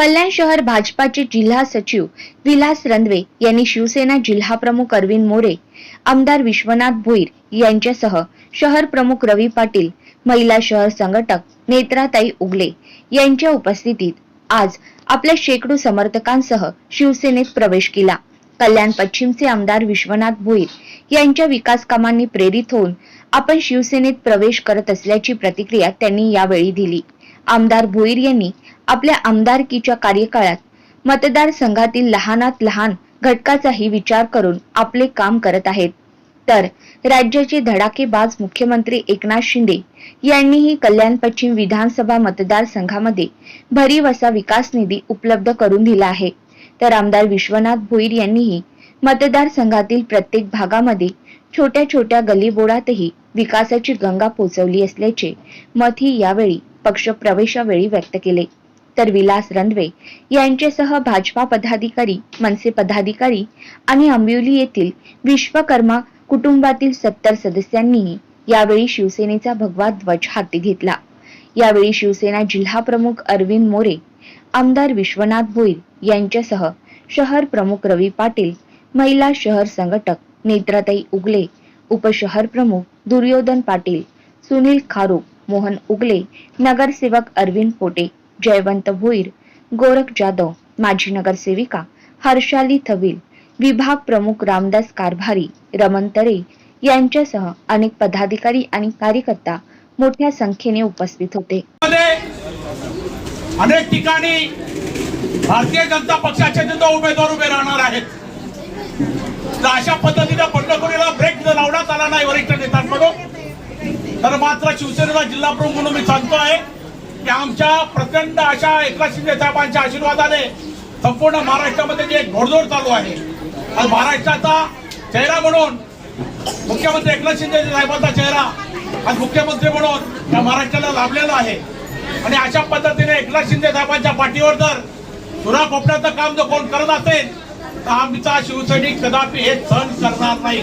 कल्याण शहर भाजपाचे जिल्हा सचिव विलास रंदवे यांनी शिवसेना जिल्हा प्रमुख अरविंद मोरे आमदार विश्वनाथ भोईर यांच्यासह शहर प्रमुख रवी पाटील महिला शहर संघटक नेत्राताई उगले यांच्या उपस्थितीत आज आपल्या शेकडो समर्थकांसह शिवसेनेत प्रवेश केला. कल्याण पश्चिमचे आमदार विश्वनाथ भोईर यांच्या विकास कामांनी प्रेरित होऊन आपण शिवसेनेत प्रवेश करत असल्याची प्रतिक्रिया त्यांनी यावेळी दिली. आमदार भोईर यांनी आपल्या आमदारकीच्या कार्यकाळात मतदारसंघातील लहानात लहान घटकाचाही विचार करून आपले काम करत आहेत. तर राज्याचे धडाकेबाज मुख्यमंत्री एकनाथ शिंदे यांनीही कल्याण पश्चिम विधानसभा मतदारसंघामध्ये भरीव असा विकास निधी उपलब्ध करून दिला आहे. तर आमदार विश्वनाथ भोईर यांनीही मतदारसंघातील प्रत्येक भागामध्ये छोट्या छोट्या गलीबोळातही विकासाची गंगा पोचवली असल्याचे मतही यावेळी पक्ष प्रवेशावेळी व्यक्त केले. तर विलास रंधवे यांच्यासह भाजपा पदाधिकारी मनसे पदाधिकारी आणि आंबिवली येथील विश्वकर्मा कुटुंबातील सत्तर सदस्यांनीही यावेळी शिवसेनेचा भगवा ध्वज हाती घेतला. यावेळी शिवसेना जिल्हा प्रमुख अरविंद मोरे आमदार विश्वनाथ भोईर यांच्यासह शहर प्रमुख रवी पाटील महिला शहर संघटक नेत्राताई उगले उपशहर प्रमुख दुर्योधन पाटील सुनील खारू मोहन उगले. नगरसेवक अरविंद पोटे जयवंत भोईर गोरख जाधव माजी नगरसेविका हर्षाली थविल विभाग प्रमुख रामदास कारभारी रमन तरे यांच्यासह अनेक पदाधिकारी आणि कार्यकर्ता मोठ्या संख्येने उपस्थित होते. अनेक ठिकाणी भारतीय जनता पक्षाचे सुद्धा उमेदवार उभे राहणार आहेत. तर अशा पद्धतीने बंडखोरीला ब्रेक लावण्यात आला नाही वरिष्ठ नेत्यांकडून. तर मात्र शिवसेनेचा जिल्हा प्रमुख म्हणून मी सांगतो आहे की आमच्या प्रचंड अशा एकनाथ शिंदे साहेबांच्या आशीर्वादाने संपूर्ण महाराष्ट्रामध्ये जे एक घोडदौड चालू आहे आज महाराष्ट्राचा चेहरा म्हणून मुख्यमंत्री एकनाथ शिंदे साहेबांचा चेहरा आज मुख्यमंत्री म्हणून या महाराष्ट्राला लाभलेला आहे. आणि अशा पद्धतीने एकनाथ शिंदे साहेबांच्या पाठीवर जर सुरा खोपण्याचं काम जर कोण करत असेल तर आमचा शिवसैनिक कदापि हे सहन करणार नाही.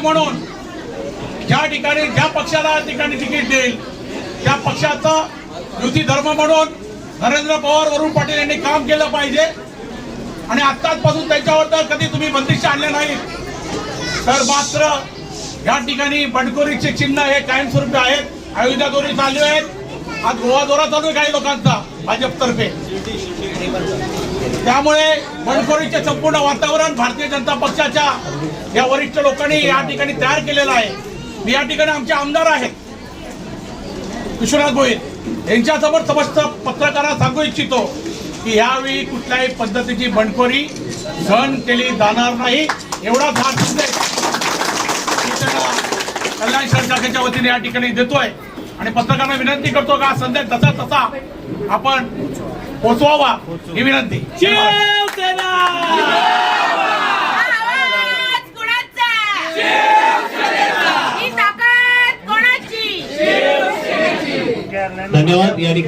पाहिजे म्हणून ज्या ठिकाणी ज्या पक्षाला ठिकाणी तिकीट देईल त्या पक्षाचा युती धर्म म्हणून नरेंद्र पवार वरुण पाटील यांनी काम केलं पाहिजे. आणि आत्ताचपासून त्यांच्यावर तर कधी तुम्ही बंदिश आणले नाही तर मात्र या ठिकाणी बंडखोरीचे चिन्ह हे कायमस्वरूपी आहेत. अयोध्या दोरी चालू आहेत. आज गोवा दोरा चालू आहे काही लोकांचा भाजपतर्फे त्यामुळे बंडखोरीचे संपूर्ण वातावरण भारतीय जनता पक्षाच्या या वरिष्ठ लोकांनी या ठिकाणी तयार केलेलं आहे. मी या ठिकाणी आमचे आमदार आहेत. विश्वनाथ भोईर यांच्यासमोर समस्त पत्रकारांना सांगू इच्छितो की यावेळी कुठल्याही पद्धतीची बंडखोरी सहन केली जाणार नाही. एवढा भाग कल्याण शहर शाखेच्या वतीने या ठिकाणी देतोय. आणि पत्रकारांना विनंती करतो का संदेश तसा तसा आपण पोचवावा ही विनंती. ही धन्यवाद या